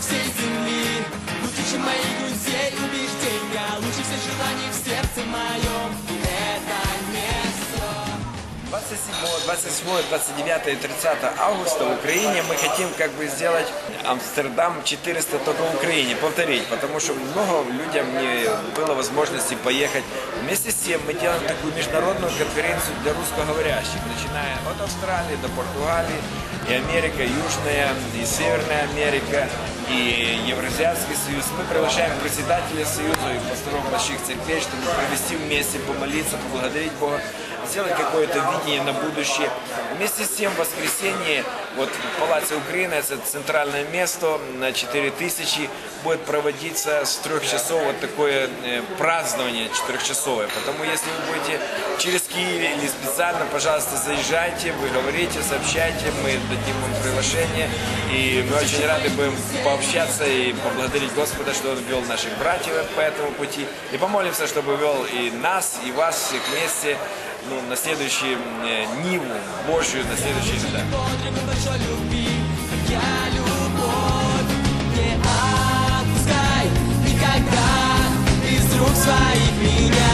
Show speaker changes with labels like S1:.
S1: всей земли. Лучше, чем моих друзей убеждения. Лучше всех желаний в сердце моем. Это место.
S2: 27, 28, 29 и 30 августа в Украине. Мы хотим как бы сделать Амстердам 400 только в Украине, повторить, потому что много людям не было возможности поехать. Вместе с тем мы делаем такую международную конференцию для русскоговорящих, начиная от Австралии до Португалии, и Америка, Южная, и Северная Америка, и Евразиатский союз. Мы приглашаем председателя союза и пасторов больших церквей, чтобы провести вместе, помолиться, поблагодарить Бога, сделать какое-то видение на будущее. Вместе с тем в воскресенье вот в Палаце Украины, это центральное место на 4000, будет проводиться с трех часов вот такое э, празднование четырехчасовое. Потому если вы будете через Киев или специально, пожалуйста, заезжайте, вы говорите, сообщайте, мы дадим вам приглашение. И мы очень рады будем пообщаться и поблагодарить Господа, что Он вел наших братьев по этому пути. И помолимся, чтобы вел и нас, и вас всех вместе ну, на следующий э, Ниву Божью, на следующие года.
S1: Большой любви Я любовь. Не отпускай Никогда Из рук своих меня